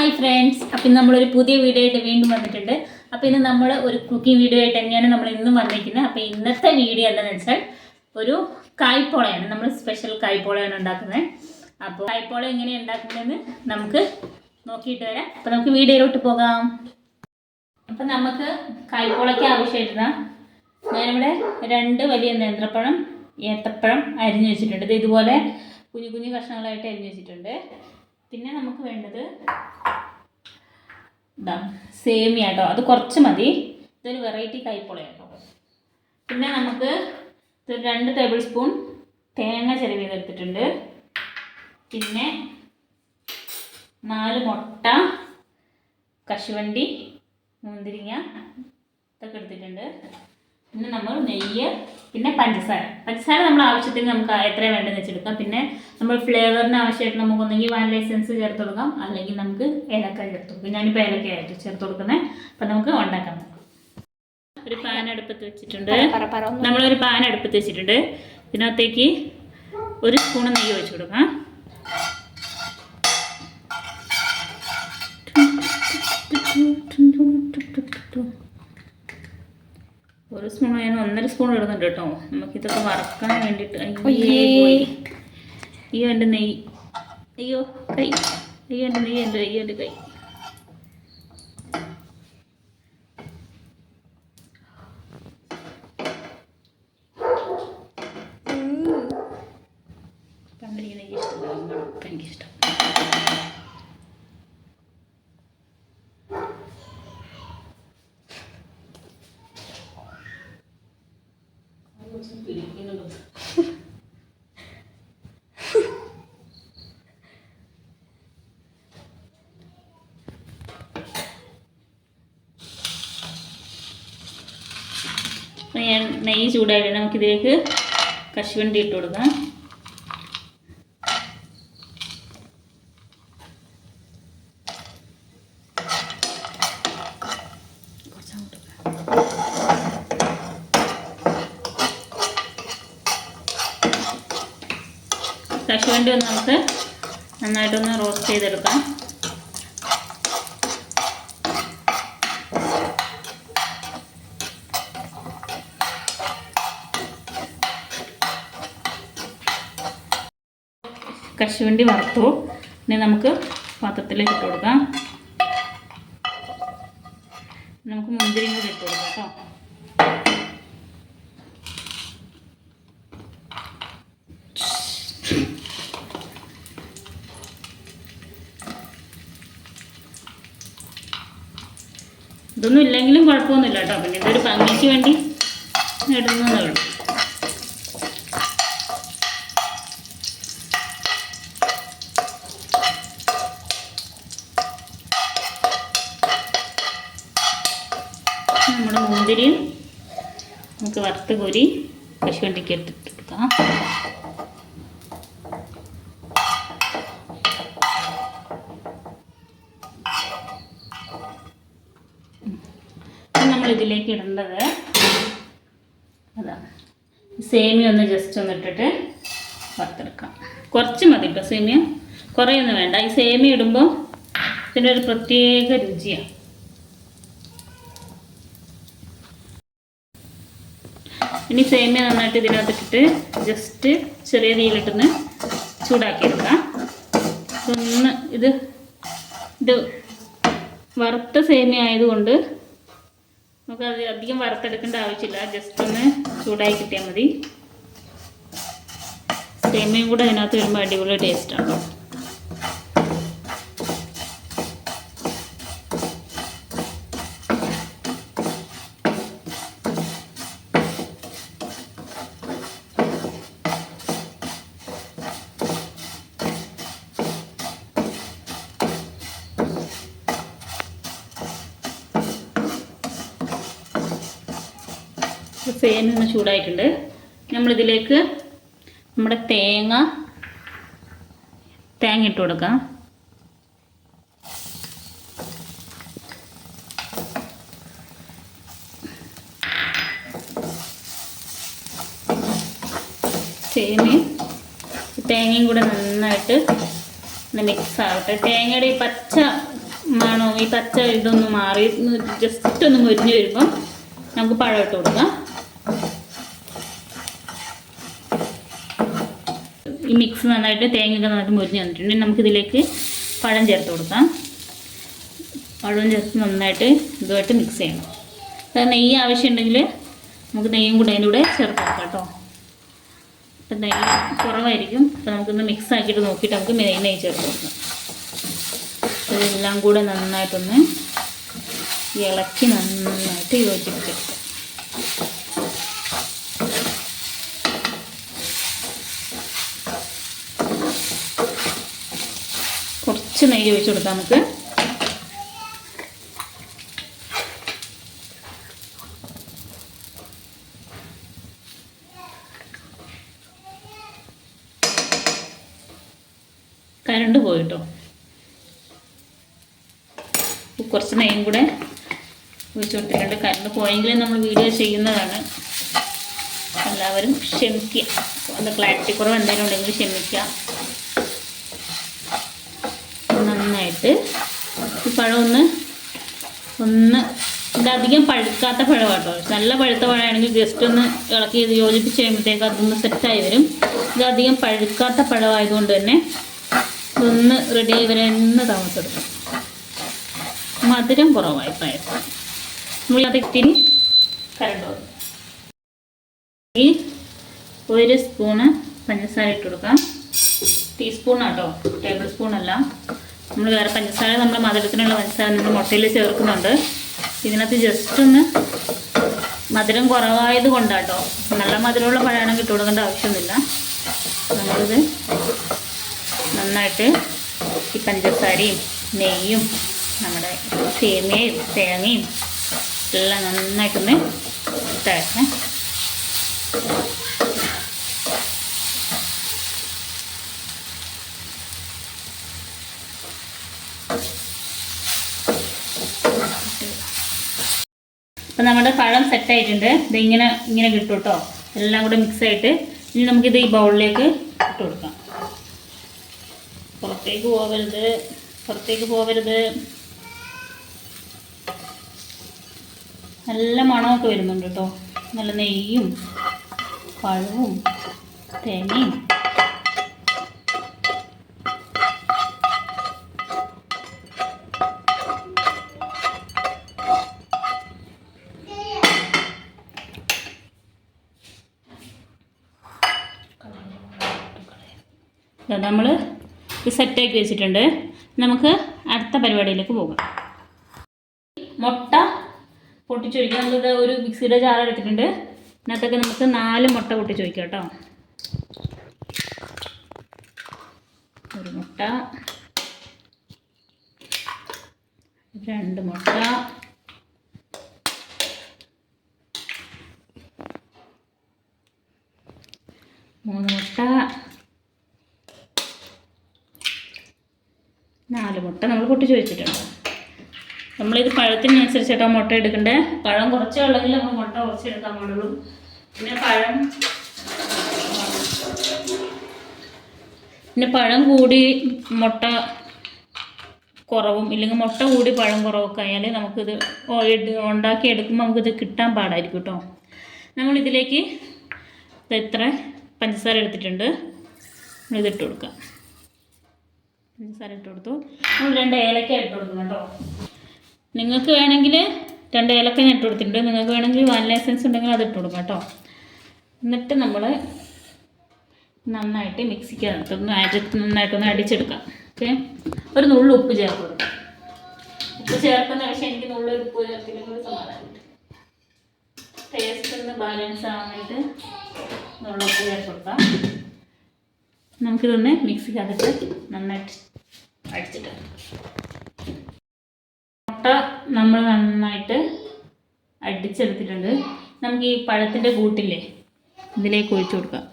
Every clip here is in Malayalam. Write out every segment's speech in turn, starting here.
ഹായ് ഫ്രണ്ട്സ് അപ്പം ഇന്ന് നമ്മളൊരു പുതിയ വീഡിയോ ആയിട്ട് വീണ്ടും വന്നിട്ടുണ്ട്. അപ്പോൾ ഇന്ന് നമ്മൾ ഒരു കുക്കിംഗ് വീഡിയോ ആയിട്ട് തന്നെയാണ് നമ്മൾ ഇന്നും വന്നിരിക്കുന്നത്. അപ്പോൾ ഇന്നത്തെ വീഡിയോ എന്താണെന്ന് വെച്ചാൽ ഒരു കായ്പോളയാണ്. നമ്മൾ സ്പെഷ്യൽ കായ്പോളയാണ് ഉണ്ടാക്കുന്നത്. അപ്പോൾ കായ്പോള എങ്ങനെ ഉണ്ടാക്കുന്നതെന്ന് നമുക്ക് നോക്കിയിട്ട് വരാം. അപ്പോൾ നമുക്ക് വീഡിയോയിലോട്ട് പോകാം. അപ്പം നമുക്ക് കായ്പോളയ്ക്ക് ആവശ്യമായിരുന്ന ഞാനിവിടെ രണ്ട് വലിയ നേന്ത്രപ്പഴം ഏത്തപ്പഴം അരിഞ്ഞു വെച്ചിട്ടുണ്ട്. ഇത് ഇതുപോലെ കുഞ്ഞു കുഞ്ഞു കഷ്ണങ്ങളായിട്ട് അരിഞ്ഞു വെച്ചിട്ടുണ്ട്. പിന്നെ നമുക്ക് വേണ്ടത് ഇതാ സേമിയ കേട്ടോ അത് കുറച്ച് മതി. ഇതൊരു വെറൈറ്റി കൈപ്പൊളയാട്ടോ പിന്നെ നമുക്ക് ഇതൊരു രണ്ട് ടേബിൾ സ്പൂൺ തേങ്ങ ചിരവിയതെടുത്തിട്ടുണ്ട് പിന്നെ നാല് മുട്ട കശുവണ്ടി മുന്തിരിങ്ങ ഇതൊക്കെ എടുത്തിട്ടുണ്ട്. പിന്നെ നമ്മൾ നെയ്യ് പിന്നെ പഞ്ചസാര. പഞ്ചസാര നമ്മൾ ആവശ്യത്തിന് നമുക്ക് എത്ര വേണ്ടതെന്ന് വെച്ചെടുക്കാം. പിന്നെ നമ്മൾ ഫ്ലേവറിന് ആവശ്യമായിട്ട് നമുക്ക് ഒന്നെങ്കിൽ വാനില എസൻസ് ചേർത്ത് കൊടുക്കാം. അല്ലെങ്കിൽ നമുക്ക് ഏലക്ക ചേർത്ത് കൊടുക്കാം. ഞാനിപ്പോൾ ഏലക്കയായിട്ട് ചേർത്ത് കൊടുക്കുന്നത് അപ്പം നമുക്ക് ഉണ്ടാക്കാം. ഒരു പാൻ അടുപ്പത്ത് വെച്ചിട്ടുണ്ട്. നമ്മളൊരു പാൻ അടുപ്പത്ത് വെച്ചിട്ടുണ്ട്. ഇതിനകത്തേക്ക് ഒരു സ്പൂൺ നെയ്യ് ഒഴിച്ചു കൊടുക്കാം. ഒരു സ്പൂൺ ഞാൻ ഒന്നര സ്പൂൺ ഇടുന്നുണ്ട് കേട്ടോ. നമുക്കിതൊക്കെ വറക്കാൻ വേണ്ടിയിട്ട്. അയ്യേ എന്റെ നെയ്യ് അയ്യോ കൈ. അയ്യോ എന്റെ നെയ്യ് എന്റെ അയ്യോ എന്റെ കൈ പണ്ടെനിക്ക് നെയ്യ് ഇഷ്ടമല്ല എനിക്കിഷ്ടം അപ്പോൾ ഞാൻ നെയ്യ് ചൂടായിട്ട് നമുക്കിതിലേക്ക് കശുവണ്ടി ഇട്ട് കൊടുക്കാം. കശുവണ്ടി ഒന്ന് നമുക്ക് നന്നായിട്ടൊന്ന് റോസ്റ്റ് ചെയ്തെടുക്കാം. കശുവണ്ടി വറുത്തു. ഇനി നമുക്ക് പാത്രത്തിലേക്ക് ഇട്ട് കൊടുക്കാം. നമുക്ക് മുന്തിരിയും കൂടി ഇട്ട് കൊടുക്കാം കേട്ടോ. ഇതൊന്നും ഇല്ലെങ്കിലും കുഴപ്പമൊന്നുമില്ല കേട്ടോ. പിന്നെ ഇതൊരു ഭംഗിക്ക് വേണ്ടി ഇടുന്നതേ ഉള്ളൂ. നമ്മുടെ മുന്തിരിയും നമുക്ക് വറുത്ത കോരി കശുവണ്ടിക്ക് എടുത്തിട്ട് കൊടുക്കാം. ഇതിലേക്ക് ഇടേണ്ടത് അതാണ് സേമിയ ഒന്ന് ജസ്റ്റ് ഒന്ന് ഇട്ടിട്ട് വറുത്തെടുക്കാം. കുറച്ച് മതി ഇപ്പോൾ സേമിയ. കുറേയൊന്നും വേണ്ട. ഈ സേമിയ ഇടുമ്പോൾ ഇതിന്റെ ഒരു പ്രത്യേക രുചിയാണ് ഇനി സേമിയ നന്നായിട്ട് ഇതിനകത്തിട്ടിട്ട് ജസ്റ്റ് ചെറിയ തീയിലിട്ടൊന്ന് ചൂടാക്കിയെടുക്കാം. ഒന്ന് ഇത് ഇത് വറുത്ത സേമിയ ആയതുകൊണ്ട് നമുക്ക് അത് അധികം വറുത്തെടുക്കേണ്ട ആവശ്യമില്ല. ജസ്റ്റ് ഒന്ന് ചൂടായി കിട്ടിയാൽ മതി. സേമിയയും കൂടെ അതിനകത്ത് വരുമ്പോൾ അടിപൊളി ടേസ്റ്റാണ് സേമിയ ഒന്ന് ചൂടായിട്ടുണ്ട്. നമ്മളിതിലേക്ക് നമ്മുടെ തേങ്ങ തേങ്ങ ഇട്ട് കൊടുക്കാം. സേമിയും തേങ്ങയും കൂടെ നന്നായിട്ട് മിക്സ് ആവട്ടെ. തേങ്ങയുടെ ഈ പച്ച മണവും ഈ പച്ച ഇതൊന്നും മാറി ജസ്റ്റ് ഒന്ന് മുരിഞ്ഞ് വരുമ്പം നമുക്ക് പഴം ഇട്ട് കൊടുക്കാം ഈ മിക്സ് നന്നായിട്ട് തേങ്ങയൊക്കെ നന്നായിട്ട് മുരിഞ്ഞ് വന്നിട്ടുണ്ടെങ്കിൽ നമുക്കിതിലേക്ക് പഴം ചേർത്ത് കൊടുക്കാം. പഴം ചേർത്ത് നന്നായിട്ട് ഇതുമായിട്ട് മിക്സ് ചെയ്യണം. അത് നെയ്യ് ആവശ്യമുണ്ടെങ്കിൽ നമുക്ക് നെയ്യും കൂടെ അതിന്റെ കൂടെ ചേർത്ത് കൊടുക്കാം കേട്ടോ. അപ്പം നെയ്യ് കുറവായിരിക്കും. അപ്പോൾ നമുക്കൊന്ന് മിക്സ് ആക്കിയിട്ട് നോക്കിയിട്ട് നമുക്ക് നെയ്യ് ചേർത്ത് കൊടുക്കാം. ഇതെല്ലാം കൂടെ നന്നായിട്ടൊന്ന് ഇളക്കി നന്നായിട്ട് യോജിപ്പിച്ചെടുക്കാം. കുറച്ച് നെയ്യ് ഒഴിച്ച് കൊടുക്കാം നമുക്ക്. കരണ്ട് പോയിട്ടോ. കുറച്ച് നെയ്യും കൂടെ ഒഴിച്ച് കൊടുത്തിട്ടുണ്ട്. കരണ്ട് പോയെങ്കിലും നമ്മൾ വീഡിയോ ചെയ്യുന്നതാണ്. എല്ലാവരും ക്ഷമിക്കുക. അത് ക്ലാരിറ്റി കുറവ് എന്തെങ്കിലും ഉണ്ടെങ്കിൽ ക്ഷമിക്കുക. നന്നായിട്ട്. ഈ പഴം ഒന്ന് ഒന്ന് ഇതധികം പഴുക്കാത്ത പഴമാട്ടോ നല്ല പഴുത്ത പഴമാണെങ്കിൽ ജസ്റ്റ് ഒന്ന് ഇളക്കി ഇത് യോജിപ്പിച്ച് കഴിയുമ്പോഴത്തേക്ക് അതൊന്ന് സെറ്റായി വരും. ഇതധികം പഴുക്കാത്ത പഴമായതുകൊണ്ട് തന്നെ ഒന്ന് റെഡിയായി വരാൻ താമസെടുക്കും മധുരം കുറവായി പായസം ഇത്തിരി കരണ്ട് വന്നു. ഈ ഒരു സ്പൂണ് പഞ്ചസാര ഇട്ട് കൊടുക്കാം. ടീസ്പൂണാട്ടോ ടേബിൾ സ്പൂണല്ല നമ്മൾ വേറെ പഞ്ചസാര നമ്മൾ മധുരത്തിനുള്ള പഞ്ചസാര നമ്മൾ മുട്ടയിൽ ചേർക്കുന്നുണ്ട്. ഇതിനകത്ത് ജസ്റ്റ് ഒന്ന് മധുരം കുറവായത് കൊണ്ടാട്ടോ. നല്ല മധുരമുള്ള പഴമാണെങ്കിൽ ഇട്ട് കൊടുക്കേണ്ട ആവശ്യമൊന്നുമില്ല. നമ്മളിത് നന്നായിട്ട് ഈ പഞ്ചസാരയും നെയ്യും നമ്മുടെ സേമിയയും തേങ്ങയും എല്ലാം നന്നായിട്ടൊന്ന് ഇട്ടേക്കാം അപ്പം നമ്മുടെ പഴം സെറ്റായിട്ടുണ്ട് ഇതിങ്ങനെ ഇങ്ങനെ കിട്ടും കേട്ടോ എല്ലാം കൂടെ മിക്സ് ആയിട്ട് ഇനി നമുക്കിത് ഈ ബൗളിലേക്ക് ഇട്ട് കൊടുക്കാം. പുറത്തേക്ക് പോകരുത് പുറത്തേക്ക് പോകരുത് നല്ല മണമൊക്കെ വരുന്നുണ്ട് കേട്ടോ. നല്ല നെയ്യും പഴവും തേങ്ങയും നമ്മൾ സെറ്റാക്കി വെച്ചിട്ടുണ്ട്. നമുക്ക് അടുത്ത പരിപാടിയിലേക്ക് പോകാം. മുട്ട പൊട്ടിച്ചൊഴിക്കാം. നമ്മളിത് ഒരു മിക്സിയുടെ ജാർ എടുത്തിട്ടുണ്ട്. ഇതിനകത്തൊക്കെ നമുക്ക് നാല് മുട്ട പൊട്ടിച്ചൊഴിക്കാം കേട്ടോ. ഒരു മുട്ട. രണ്ട് മുട്ട. മൂന്ന് മുട്ട നാല് മുട്ട നമ്മൾ പൊട്ടിച്ച് വെച്ചിട്ടുണ്ട് നമ്മളിത് പഴത്തിനനുസരിച്ചിട്ടാണ് മുട്ട എടുക്കേണ്ടത് പഴം കുറച്ചേ ഉള്ളെങ്കിൽ നമ്മൾ മുട്ട കുറച്ച് എടുക്കാൻ പാടുള്ളൂ. പിന്നെ പഴം പിന്നെ പഴം കൂടി മുട്ട കുറവും ഇല്ലെങ്കിൽ മുട്ട കൂടി പഴം കുറവൊക്കെ ആയാൽ നമുക്കിത് ഉണ്ടാക്കി എടുക്കുമ്പോൾ നമുക്കിത് കിട്ടാൻ പാടായിരിക്കും കേട്ടോ. നമ്മളിതിലേക്ക് ഇത് ഇത്ര പഞ്ചസാര എടുത്തിട്ടുണ്ട്? നമ്മളിതിട്ട് കൊടുക്കാം. പഞ്ചസാര ഇട്ട് കൊടുത്തു. നമ്മൾ രണ്ട് ഏലക്ക ഇട്ട് കൊടുക്കണം കേട്ടോ. നിങ്ങൾക്ക് വേണമെങ്കിൽ രണ്ട് ഏലക്ക ഞാൻ ഇട്ട് കൊടുത്തിട്ടുണ്ട്. നിങ്ങൾക്ക് വേണമെങ്കിൽ വാനില എസൻസ് ഉണ്ടെങ്കിൽ അത് ഇട്ട് കൊടുക്കാം കേട്ടോ. എന്നിട്ട് നമ്മൾ നന്നായിട്ട് മിക്സിക്ക് അകത്തൊന്ന് അരി നന്നായിട്ടൊന്ന് അടിച്ചെടുക്കാം. ഓക്കെ? ഒരു നുള്ളു ഉപ്പ് ചേർത്ത് കൊടുക്കാം. ഉപ്പ് ചേർക്കുന്ന പക്ഷേ എനിക്ക് നുള്ളു ഉപ്പ് ചേർത്തില്ലെങ്കിൽ സമാധാനമുണ്ട് ടേസ്റ്റ് ഒന്ന് ബാലൻസ് ആവാനായിട്ട് നുള്ളു ഉപ്പ് ചേർത്ത് കൊടുക്കാം. നമുക്കിതൊന്ന് മിക്സിക്കകത്ത് നന്നായിട്ട് അടിച്ചിട്ട്. മുട്ട നമ്മൾ നന്നായിട്ട് അടിച്ചെടുത്തിട്ടുണ്ട്. നമുക്ക് ഈ പഴത്തിന്റെ കൂട്ടില്ലേ ഇതിലേക്ക് ഒഴിച്ചു കൊടുക്കാം.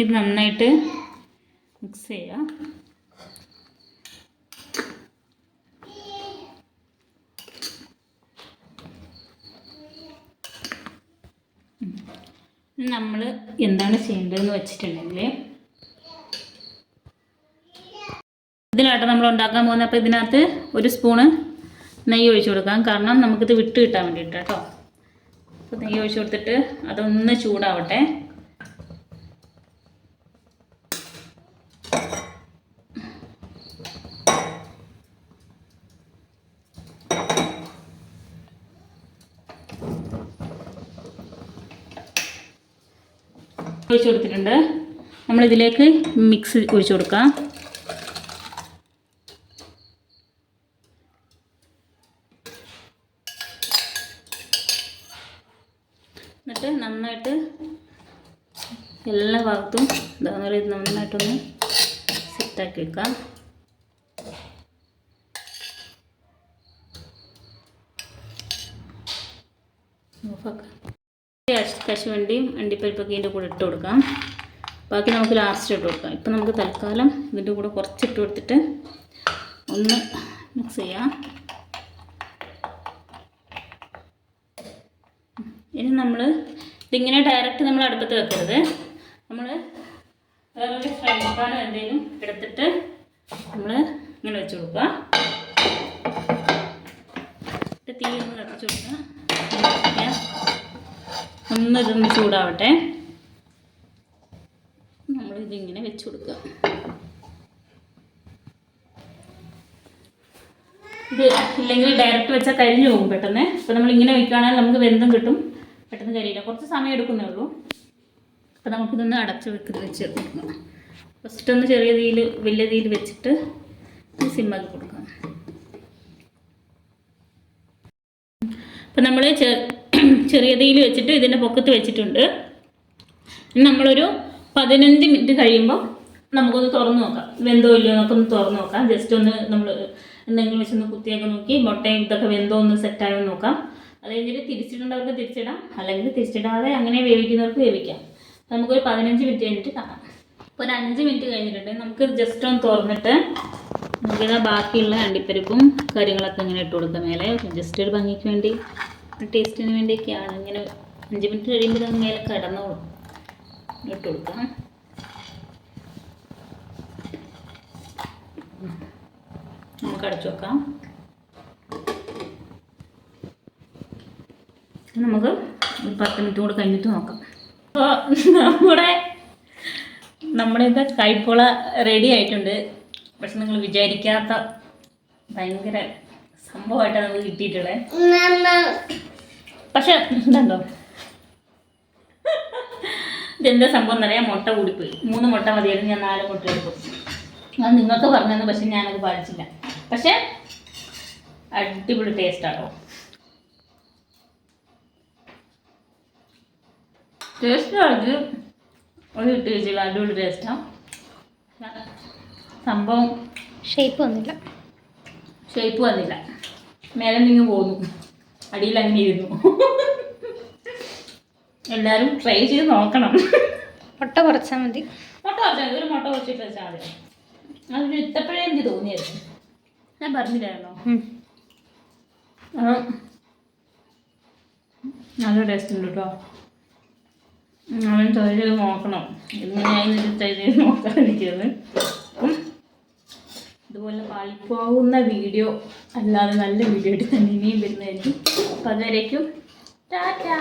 ഇത് നന്നായിട്ട് മിക്സ് ചെയ്യാം നമ്മൾ എന്താണ് ചെയ്യേണ്ടതെന്ന് വെച്ചിട്ടുണ്ടെങ്കിൽ ഇതിനാട്ടോ നമ്മൾ ഉണ്ടാക്കാൻ പോകുന്ന അപ്പോൾ ഇതിനകത്ത് ഒരു സ്പൂണ് നെയ്യ് ഒഴിച്ചു കൊടുക്കാം. കാരണം നമുക്കിത് വിട്ട് കിട്ടാൻ വേണ്ടിയിട്ട് കേട്ടോ അപ്പോൾ നെയ്യ് ഒഴിച്ചു കൊടുത്തിട്ട് അതൊന്ന് ചൂടാവട്ടെ. ഒഴിച്ചു കൊടുത്തിട്ടുണ്ട്. നമ്മളിതിലേക്ക് മിക്സ് ഒഴിച്ചു കൊടുക്കാം. എന്നിട്ട് നന്നായിട്ട് എല്ലാ ഭാഗത്തും എന്താ പറയുക നന്നായിട്ടൊന്ന് സെറ്റാക്കി വെക്കാം. ഓഫാക്കാം കശുവണ്ടിയും അണ്ടിപ്പരിപ്പൊക്കെ ഇതിന്റെ കൂടെ ഇട്ട് കൊടുക്കാം. ബാക്കി നമുക്ക് ലാസ്റ്റ് ഇട്ട് കൊടുക്കാം. ഇപ്പം നമുക്ക് തൽക്കാലം ഇതിന്റെ കൂടെ കുറച്ച് ഇട്ട് കൊടുത്തിട്ട് ഒന്ന് മിക്സ് ചെയ്യാം. ഇനി നമ്മൾ ഇതിങ്ങനെ ഡയറക്റ്റ് നമ്മൾ അടുപ്പത്ത് വെക്കരുത്. നമ്മൾ വേറൊരു ഫ്രൈ പാൻ എന്തെങ്കിലും എടുത്തിട്ട് നമ്മൾ ഇങ്ങനെ വെച്ച് കൊടുക്കുക. തീ ഒന്ന് കത്തിച്ച് കൊടുക്കുക. ഇങ്ങനെ ചൂടാവട്ടെ. നമ്മളിതിങ്ങനെ വെച്ച് കൊടുക്കുക. ഇത് ഇല്ലെങ്കിൽ ഡയറക്റ്റ് വെച്ചാൽ കരിഞ്ഞു പോകും പെട്ടെന്ന്. അപ്പോൾ നമ്മൾ ഇങ്ങനെ വെക്കുകയാണെങ്കിൽ നമുക്ക് വെന്തും കിട്ടും. പെട്ടെന്ന് കരിയില്ല. കുറച്ച് സമയം എടുക്കുന്നേ ഉള്ളൂ. അപ്പോൾ നമുക്കിതൊന്ന് അടച്ച് വെക്ക് വെച്ച് കൊടുക്കണം ഫസ്റ്റ് ഒന്ന് ചെറിയ തീയിൽ വലിയ തീയിൽ വെച്ചിട്ട് സിമ്മാക്കി കൊടുക്കാം. അപ്പം നമ്മൾ ചെറിയ തീയിൽ വെച്ചിട്ട് ഇതിന്റെ പൊക്കത്ത് വെച്ചിട്ടുണ്ട്. നമ്മളൊരു പതിനഞ്ച് മിനിറ്റ് കഴിയുമ്പോൾ നമുക്കൊന്ന് തുറന്നു നോക്കാം. വെന്തോ ഇല്ലയോ എന്നൊക്കെ ഒന്ന് തുറന്ന് നോക്കാം. ജസ്റ്റ് ഒന്ന് നമ്മൾ എന്തെങ്കിലും വെച്ചൊന്ന് കുത്തിയൊക്കെ നോക്കി മുട്ടയും ഇതൊക്കെ വെന്തോ ഒന്ന് സെറ്റായോ നോക്കാം. അത് കഴിഞ്ഞിട്ട് തിരിച്ചിടേണ്ടവർക്ക് തിരിച്ചിടാം. അല്ലെങ്കിൽ തിരിച്ചിടാതെ അങ്ങനെ വേവിക്കുന്നവർക്ക് വേവിക്കാം. നമുക്കൊരു പതിനഞ്ച് മിനിറ്റ് കഴിഞ്ഞിട്ട് കാണാം. ഇപ്പോൾ ഒരു അഞ്ച് മിനിറ്റ് കഴിഞ്ഞിട്ടുണ്ട്. നമുക്ക് ജസ്റ്റ് ഒന്ന് തുറന്നിട്ട് നമുക്കിതാ ബാക്കിയുള്ള അണ്ടിപ്പരിപ്പും കാര്യങ്ങളൊക്കെ ഇങ്ങനെ ഇട്ട് കൊടുക്കാം മേലെ. ജസ്റ്റ് ഒരു ഭംഗിക്ക് വേണ്ടി. ടേസ്റ്റിന് വേണ്ടിയൊക്കെയാണ്. ഇങ്ങനെ അഞ്ച് മിനിറ്റ് കഴിയുമ്പോൾ മേലെ കിടന്നോളും ഇട്ട് കൊടുക്കാം. നമുക്ക് അടച്ചു വെക്കാം. നമുക്ക് ഒരു പത്ത് മിനിറ്റ് കൂടെ കഴിഞ്ഞിട്ട് നോക്കാം. അപ്പോൾ നമ്മുടെ നമ്മുടെ ഇത് കൈപ്പുള റെഡി ആയിട്ടുണ്ട്. പക്ഷെ നിങ്ങൾ വിചാരിക്കാത്ത ഭയങ്കര സംഭവമായിട്ടാണ് നമുക്ക് കിട്ടിയിട്ടുള്ളത്. പക്ഷെ ഇതുണ്ടോ ഇതെന്താ സംഭവം എന്നറിയാം മുട്ട കൂടിപ്പോയി. മൂന്ന് മുട്ട മതിയായിരുന്നു ഞാൻ നാല് മുട്ട എടുക്കും അത് നിങ്ങൾക്ക് പറഞ്ഞു പക്ഷെ ഞാനത് പാലിച്ചില്ല. പക്ഷെ അടിപൊളി ടേസ്റ്റാണോ ടേസ്റ്റ് അത് ഒരു ടേസ്റ്റില്ല അടിപൊളി ടേസ്റ്റാണ് സംഭവം ഷേപ്പ് വന്നില്ല. ഷേപ്പ് വന്നില്ല. മേലെ നിന്ന് പോന്നു. അടിയിൽ അങ്ങനെ ഇരുന്നു എല്ലാവരും ട്രൈ ചെയ്ത് നോക്കണം. മുട്ട കുറച്ചാൽ മതി. മുട്ട കുറച്ചാൽ. ഒരു മുട്ട കുറച്ചിട്ട് വെച്ചാൽ മതി. അതൊരു ഇത്തപ്പോഴേ എനിക്ക് തോന്നിയത്. ഞാൻ പറഞ്ഞില്ലായിരുന്നോ. നല്ല ടേസ്റ്റ് ഉണ്ട് കേട്ടോ അവൻ ട്രൈ ചെയ്ത് നോക്കണം. ചെയ്ത് നോക്കാൻ എനിക്കത് അപ്പം ഇതുപോലെ പാളിപ്പോകുന്ന വീഡിയോ അല്ലാതെ നല്ല വീഡിയോ ആയിട്ട് തന്നെ ഇനിയും വരുന്നതായിരിക്കും. അപ്പം അതുവരേക്കും ടാറ്റാ!